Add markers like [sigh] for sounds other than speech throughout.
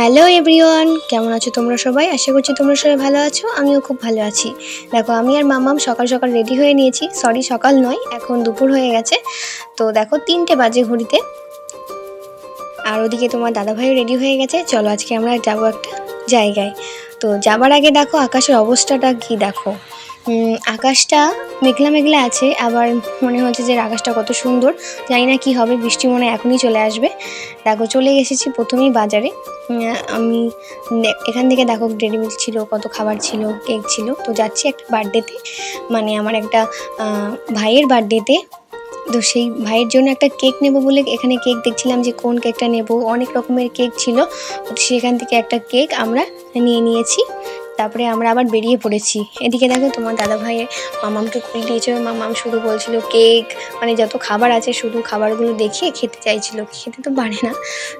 Hello everyone, কেমন আছো তোমরা সবাই? আশা করছি তোমরা সবাই ভালো আছো, আমিও খুব ভালো আছি। দেখো, আমি আর মামাম সকাল সকাল রেডি হয়ে নিয়েছি। সরি সকাল নয়, এখন দুপুর হয়ে গেছে। তো দেখো, তিনটে বাজে ঘড়িতে। আর ওদিকে তোমার দাদাভাইও রেডি হয়ে গেছে। চলো, আজকে আমরা যাব একটা জায়গায়। তো যাবার আগে দেখো, আকাশের অবস্থাটা কি দেখো? আকাশটা মেঘলা মেঘলা আছে, আবার মনে হচ্ছে যে আকাশটা কত সুন্দর। জানি না কি হবে, বৃষ্টি মনে এখনই চলে আসবে। দেখো, চলে এসেছি প্রথমেই বাজারে। আমি এখান থেকে দেখো ডেরি মিল্ক ছিল, কত খাবার ছিল, কেক ছিল। তো যাচ্ছি একটা বার্থডেতে। মানে আমার একটা ভাইয়ের বার্থডেতে। তো সেই ভাইয়ের জন্য একটা কেক নেব বলে এখানে কেক দেখছিলাম যে কোন কেকটা নেব। অনেক রকমের কেক ছিল। সেখান থেকে একটা কেক আমরা নিয়ে নিয়েছি। তারপরে আমরা আবার বেরিয়ে পড়েছি। এদিকে দেখো তোমার দাদা ভাইয়ের মামামকে খুলে দিয়েছিল। মামাম শুধু বলছিল, কেক মানে যত খাবার আছে শুধু খাবারগুলো দেখিয়ে খেতে চাইছিল। খেতে তো পারে না।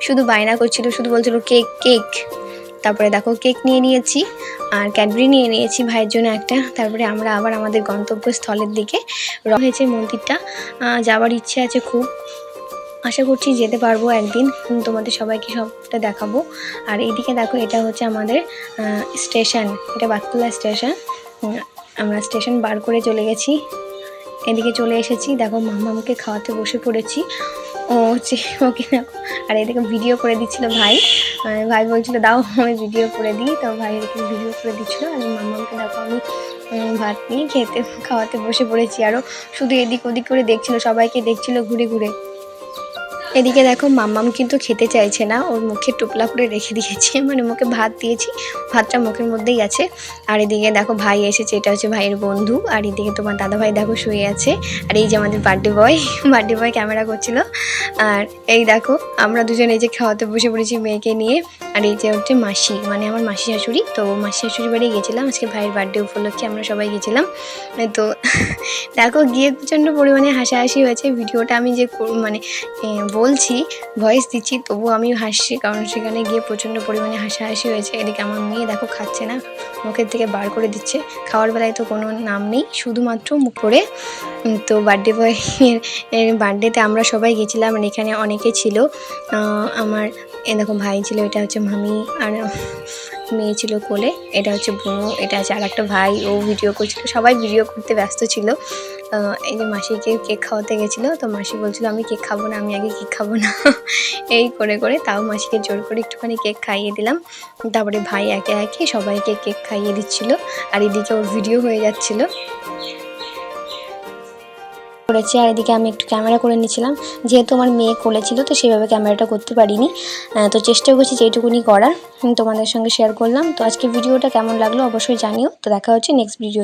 শুধু বায়না করছিল, শুধু বলছিল, কেক কেক। তারপরে দেখো কেক নিয়ে নিয়েছি আর ক্যাডবেরি নিয়ে নিয়েছি ভাইয়ের জন্য একটা। তারপরে আমরা আবার আমাদের গন্তব্যস্থলের দিকে রয়েছে মন্দিরটা। যাওয়ার ইচ্ছে আছে খুব। আশা করছি যেতে পারব একদিন। তোমাদের সবাইকে সবটা দেখাবো। আর এইদিকে দেখো, এটা হচ্ছে আমাদের স্টেশন। এটা বাতকুলা স্টেশন। আমরা স্টেশন বার করে চলে গেছি। এদিকে চলে এসেছি। দেখো, মামামকে খাওয়াতে বসে পড়েছি। ও হচ্ছে ওকে দেখো, আর এদিকে ভিডিও করে দিচ্ছিল ভাই। ভাই বলছিল, দাও, আমি ভিডিও করে দিই। তো ভাই এদিকে ভিডিও করে দিচ্ছিল। আর মামামকে দেখো, আমি ভাত নিয়ে খেতে, খাওয়াতে বসে পড়েছি। আরও শুধু এদিক ওদিক করে দেখছিল, সবাইকে দেখছিল ঘুরে ঘুরে। এদিকে দেখো মাম্মাম কিন্তু খেতে চাইছে না, ওর মুখে টুপলা করে রেখে দিয়েছে মানে মুখে ভাত দিয়েছি, ভাতটা মুখের মধ্যেই আছে। আর এদিকে দেখো ভাই এসেছে, এটা হচ্ছে ভাইয়ের বন্ধু, আর এদিকে তোমার দাদা ভাই দেখো শুয়ে আছে, আর এই যে আমাদের birthday boy [laughs] birthday boy camera করছিল। আর এই দেখো, আমরা দুজন এই যে খাওয়াতে বসে পড়েছি মেয়েকে নিয়ে, আর এই যে হচ্ছে মাসি মানে আমার মাসি শাশুড়ি, তো মাসি শাশুড়ি বাড়ি গেছিলাম, আজকে ভাইয়ের বার্থডে উপলক্ষে আমরা সবাই গেছিলাম। তো দেখো গিয়ে প্রচণ্ড পরিমাণে হাসাহাসি হয়েছে। ভিডিওটা আমি যে মানে বলছি ভয়েস দিচ্ছি তবুও আমি হাসছি কারণ সেখানে গিয়ে প্রচণ্ড পরিমাণে হাসাহাসি হয়েছে। এদিকে আমার মেয়ে দেখো খাচ্ছে না, মুখের থেকে বার করে দিচ্ছে। খাওয়ার বেলায় তো কোনো নাম নেই, শুধুমাত্র মুখ করে। তো বার্থডে বয়ের বার্থডেতে আমরা সবাই গেছিলাম আর এখানে অনেকে ছিল। আমার এরকম ভাই ছিল, এটা হচ্ছে মামি আর মেয়ে ছিল কোলে, এটা হচ্ছে বোনো এটা আছে আর একটা ভাই, ও ভিডিও করছিল, সবাই ভিডিও করতে ব্যস্ত ছিল। এই যে মাসিকে কেক খাওয়াতে গেছিল, তো মাসি বলছিল, আমি কেক খাব না, আমি আগে কেক খাব না। [laughs] এই করে করে তাও মাসিকে জোর করে একটুখানি কেক খাইয়ে দিলাম। তারপরে ভাই একে একে সবাইকে কেক খাইয়ে দিচ্ছিল, আর এদিকে ওর ভিডিও হয়ে যাচ্ছিল। করেছি আর এদিকে আমি একটু ক্যামেরা করে নিয়েছিলাম। যেহেতু আমার মেয়ে কোলে ছিল, তো সেভাবে ক্যামেরাটা করতে পারিনি। তো চেষ্টা করছি যেটুকুনি করার। তোমাদের সঙ্গে শেয়ার করলাম। তো আজকে ভিডিওটা কেমন লাগল অবশ্যই জানিও। তো দেখা হচ্ছে নেক্সট ভিডিও